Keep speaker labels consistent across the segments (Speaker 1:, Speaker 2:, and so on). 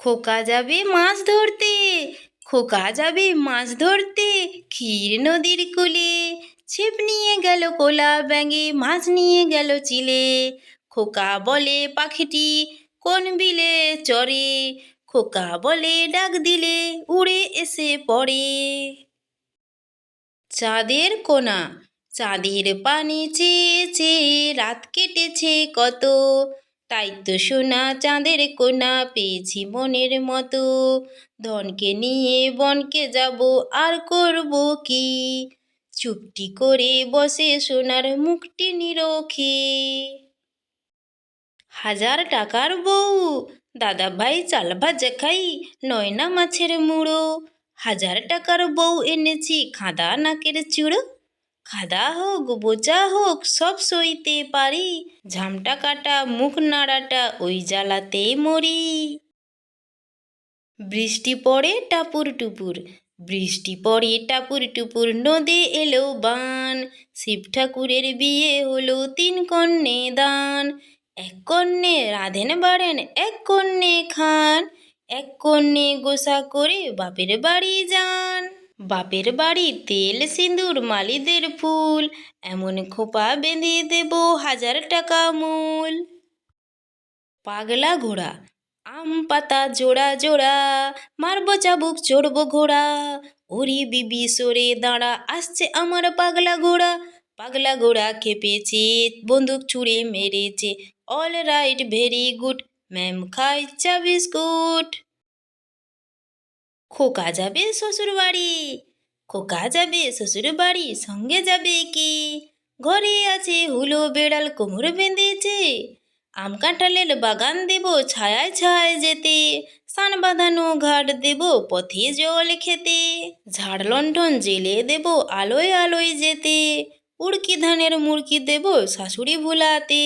Speaker 1: খোকা যাবে মাছ ধরতে, খোকা যাবে মাছ ধরতে ক্ষীর নদীর কুলে। ছিপ নিয়ে গেল কোলা ব্যাঙে, মাছ নিয়ে গেল চিলে। খোকা বলে পাখিটি, কোন বিলে চরে খোকা বলে ডাক দিলে উড়ে এসে পড়ে। চাঁদের কোনা, চাঁদের পানি চেয়ে চেয়ে রাত কেটেছে কত। তাই তো সোনা চাঁদের কোনা, পেয়েছি মনের মতো। ধনকে নিয়ে বনকে যাব, আর করব কি? চুপটি করে বসে সোনার মুখটি নিরখে। হাজার টাকার বউ, দাদা ভাই চাল ভাজা খাই, নয়না মাছের মুড়ো। হাজার টাকার বউ এনেছি, খাদা নাকের চূড়ো। খাদা হোক, বোচা হোক, সব সইতে পারি। ঝামটা কাটা, মুখ নাড়াটা, ওই জ্বালাতে মরি। বৃষ্টি পড়ে টাপুর টুপুর, বৃষ্টি পড়ে টাপুর টুপুর, নদে এলো বান। শিব ঠাকুরের বিয়ে হলো তিন কন্যে দান। এক কন্যে রাধেন বাড়েন, এক কন্যে খান। এক কন্যে গোসা করে বাপের বাড়ি যান। বাপের বাড়ি তেল, সিঁদুর, মালিদের ফুল, এমন খোপা বেঁধে দেব হাজার টাকা মূল। পাগলা ঘোড়া, আম পাতা জোড়া জোড়া, মারবো চাবুক, চড়বো ঘোড়া, ওরি বিবি সরে দাঁড়া, আসছে আমার পাগলা ঘোড়া। পাগলা ঘোড়া খেপেছে, বন্দুক ছুঁড়ে মেরেছে all right very good ma'am খাই চা বিস্কুট। খোকা যাবে শ্বশুর বাড়ি খোকা যাবে শ্বশুর বাড়ি সঙ্গে যাবে কি? ঘরে আছে হুলো বেড়াল কোমর বেঁধেছে। আম কাঁঠালের বাগান দেব ছায়ায় ছায় যেতে। সান বাঁধানো ঘাট দেব পথে জল খেতে। ঝাড় লণ্ঠন জেলে দেব আলোয় আলোয় যেতে। উড়কি ধানের মুড়কি দেব শাশুড়ি ভুলাতে।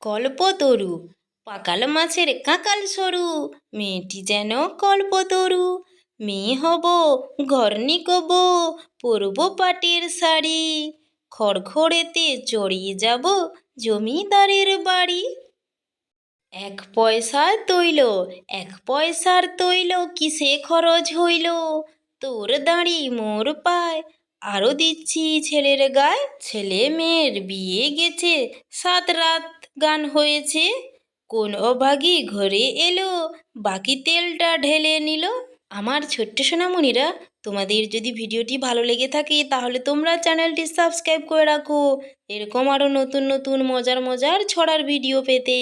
Speaker 1: কল্পতরু পাকাল মাছের কাকাল সরু, মেয়েটি যেন কল্পতরু। মেয়ে হব ঘর নিকব পরব পাটের শাড়ি। খড়খড়েতে চড়িয়ে যাব জমিদারের বাড়ি। এক পয়সার তৈল, এক পয়সার তৈল কিসে খরচ হইল? তোর দাঁড়ি মোর পায় আরও দিচ্ছি ছেলের গায়ে। ছেলে মেয়ের বিয়ে গেছে, সাত রাত গান হয়েছে। কোন অভাগী ঘরে এলো, বাকি তেলটা ঢেলে নিল। আমার ছোট্ট সোনামণিরা, তোমাদের যদি ভিডিওটি ভালো লেগে থাকে, তাহলে তোমরা চ্যানেলটি সাবস্ক্রাইব করে রাখো। এরকম আরও নতুন নতুন মজার মজার ছড়ার ভিডিও পেতে।